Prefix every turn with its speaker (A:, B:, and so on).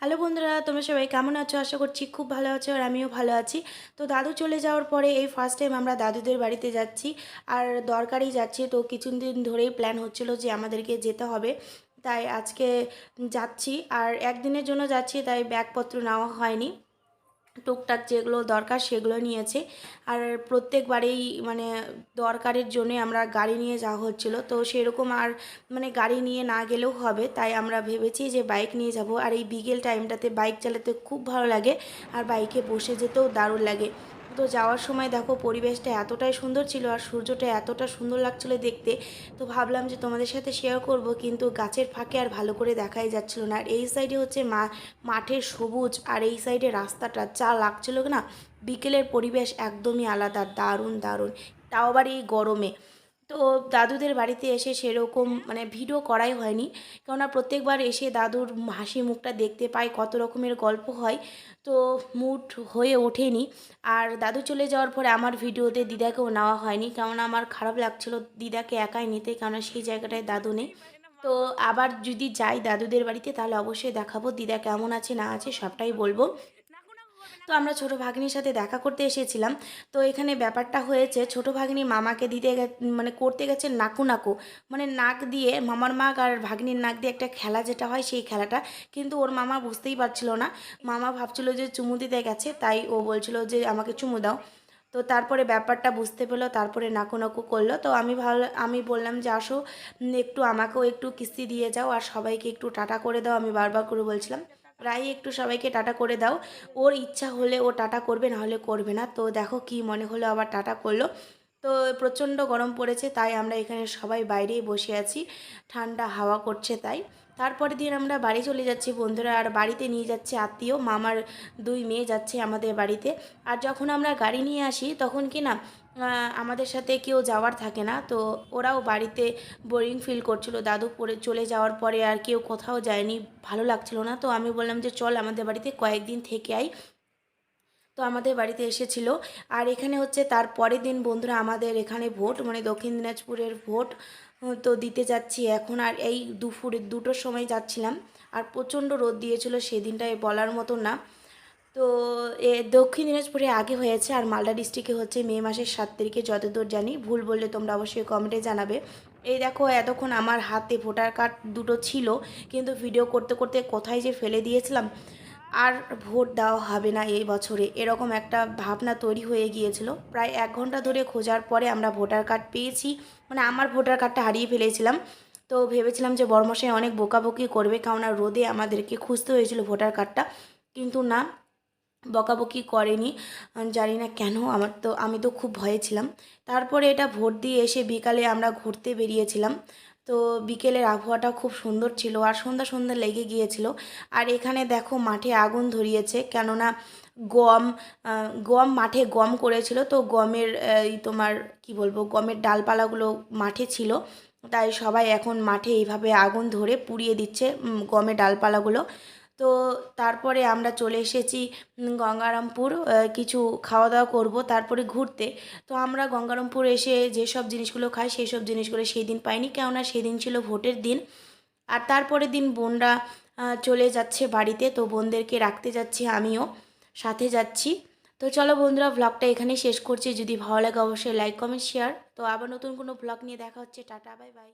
A: Hello বন্ধুরা, তোমরা সবাই কেমন আছো? আশা করছি খুব ভালো আছো আর আমিও ভালো আছি। তো দাদু চলে যাওয়ার পরে এই ফার্স্ট টাইম আমরা দাদুদের বাড়িতে যাচ্ছি আর দরকারই যাচ্ছি। তো কিছুদিন ধরেই প্ল্যান হচ্ছিল যে আমাদেরকে যেতে হবে। তাই আজকে যাচ্ছি আর একদিনের জন্য যাচ্ছি, তাই ব্যাগপত্র নেওয়া হয়নি। টুকটাক যেগুলো দরকার সেগুলো নিয়েছে। আর প্রত্যেকবারেই মানে দরকারের জন্য আমরা গাড়ি নিয়ে যাওয়া হচ্ছিল। তো সেরকম আর মানে গাড়ি নিয়ে না গেলেও হবে। তাই আমরা ভেবেছি যে বাইক নিয়ে যাব। আর এই বিকেল টাইমটাতে বাইক চালাতে খুব ভালো লাগে। আর বাইকে বসে যেতেও দারুণ লাগে। তো যাওয়ার সময় দেখো পরিবেশটা এতটাই সুন্দর ছিল আর সূর্যটা এতটা সুন্দর লাগছিল দেখতে। তো ভাবলাম যে তোমাদের সাথে শেয়ার করব, কিন্তু গাছের ফাঁকে আর ভালো করে দেখাই যাচ্ছিল না। আর এই সাইডে হচ্ছে মা মাঠের সবুজ আর এই সাইডে রাস্তাটা যা লাগছিল না, বিকেলের পরিবেশ একদমই আলাদা, দারুণ দারুণ। তাও আবার এই গরমে। তো দাদুদের বাড়িতে এসে সেরকম মানে ভিডিও করাই হয়নি। কেননা প্রত্যেকবার এসে দাদুর হাসি মুখটা দেখতে পাই, কত রকমের গল্প হয়। তো মুড হয়ে ওঠেনি। আর দাদু চলে যাওয়ার পরে আমার ভিডিওতে দিদাকেও নেওয়া হয়নি। কেননা আমার খারাপ লাগছিল দিদাকে একাই নিতে, কেননা সেই জায়গাটায় দাদু নেই। তো আবার যদি যাই দাদুদের বাড়িতে, তাহলে অবশ্যই দেখাবো দিদা কেমন আছে, না আছে, সবটাই বলব। তো আমরা ছোটো ভাগ্নির সাথে দেখা করতে এসেছিলাম। তো এখানে ব্যাপারটা হয়েছে, ছোটো ভাগ্নি মামাকে দিতে মানে করতে গেছে নাকু নাকু। মানে নাক দিয়ে, মামার মাক আর ভাগ্নির নাক দিয়ে একটা খেলা যেটা হয় সেই খেলাটা। কিন্তু ওর মামা বুঝতেই পারছিল না। মামা ভাবছিল যে চুমু দিতে গেছে, তাই ও বলছিল যে আমাকে চুমু দাও। তো তারপরে ব্যাপারটা বুঝতে পেল, তারপরে নাকু নাকু করল। তো আমি ভালো আমি বললাম যে আসো, একটু আমাকেও একটু কিস্তি দিয়ে যাও আর সবাইকে একটু টাটা করে দাও, আমি বারবার করে বলছিলাম। রাই একটু সবাইকে টাটা করে দাও। ওর ইচ্ছা হলে ও টাটা করবে, না হলে করবে না। তো দেখো কি মনে হলো, আবার টাটা করল। তো প্রচণ্ড গরম পড়েছে, তাই আমরা এখানে সবাই বাইরেই বসে আছি। ঠান্ডা হাওয়া করছে তাই। তারপরে দিন আমরা বাড়ি চলে যাচ্ছি বন্ধুরা, আর বাড়িতে নিয়ে যাচ্ছে আত্মীয়। মামার দুই মেয়ে যাচ্ছে আমাদের বাড়িতে। আর যখন আমরা গাড়ি নিয়ে আসি, তখন কি না আমাদের সাথে কেউ যাওয়ার থাকে না। তো ওরাও বাড়িতে বোরিং ফিল করছিল। দাদু পরে চলে যাওয়ার পরে আর কেউ কোথাও যায়নি। ভালো লাগছিল না। তো আমি বললাম যে, চল আমাদের বাড়িতে কয়েকদিন থেকে আই তো আমাদের বাড়িতে এসেছিল। আর এখানে হচ্ছে তার পরের দিন বন্ধুরা আমাদের এখানে ভোট মানে দক্ষিণ দিনাজপুরের ভোট তো দিতে যাচ্ছি এখন। আর এই দুপুরে, দুটোর সময় যাচ্ছিলাম। আর প্রচণ্ড রোদ দিয়েছিল। সেদিনটায় বলার মতো না। তো, এ, দক্ষিণ দিনাজপুরে আগে হয়েছে আর মালদা ডিস্ট্রিক্টে হচ্ছে মে মাসের সাত তারিখে যতদূর জানি। ভুল বললে তোমরা অবশ্যই কমেন্টে জানাবে। এই দেখো, এতক্ষণ আমার হাতে ভোটার কার্ড দুটো ছিল, কিন্তু ভিডিও করতে করতে কোথায় যে ফেলে দিয়েছিলাম, আর ভোট দেওয়া হবে না এই বছরে। এরকম একটা ভাবনা তৈরি হয়ে গিয়েছিল। প্রায় এক ঘণ্টা ধরে খোঁজার পরে আমরা ভোটার কার্ড পেয়েছি মানে আমার ভোটার কার্ডটা হারিয়ে ফেলেছিলাম। তো ভেবেছিলাম যে বর্মশাই অনেক বকাবকি করবে, কেননা রোদে আমাদেরকে খুঁজতে হয়েছিল ভোটার কার্ডটা। কিন্তু না বকাবকি করেনি। জানি না কেন, আমার তো, আমি তো খুব ভয়ে ছিলাম। তারপরে এটা ভোট দিয়ে এসে বিকালে আমরা ঘুরতে বেরিয়েছিলাম। তো বিকেলের আবহাওয়াটা খুব সুন্দর ছিল আর সন্ধ্যা সন্ধ্যা লেগে গিয়েছিল। আর এখানে দেখো মাঠে আগুন ধরিয়েছে, কেননা গম গম মাঠে গম করেছিল। তো গমের, এই তোমার, কি বলব, গমের ডালপালাগুলো মাঠে ছিল। তাই সবাই এখন মাঠে এইভাবে আগুন ধরে পুড়িয়ে দিচ্ছে গমের ডালপালাগুলো। তো তারপরে আমরা চলে এসেছি গঙ্গারামপুর কিছু খাওয়া দাওয়া করব তারপরে ঘুরতে। তো আমরা গঙ্গারামপুর এসে যেসব জিনিসগুলো খাই সেই সব জিনিসগুলো সেই দিন পাইনি, কেননা সেদিন ছিল ভোটের দিন। আর তারপরের দিন বোনরা চলে যাচ্ছে বাড়িতে, তো বোনদেরকে রাখতে যাচ্ছি আমিও, সাথে যাচ্ছি। তো চলো বন্ধুরা ভ্লগটা এখানেই শেষ করছি। যদি ভালো লাগে অবশ্যই লাইক কমেন্ট শেয়ার তো আবার নতুন কোনো ভ্লগ নিয়ে দেখা হচ্ছে। Tata bye bye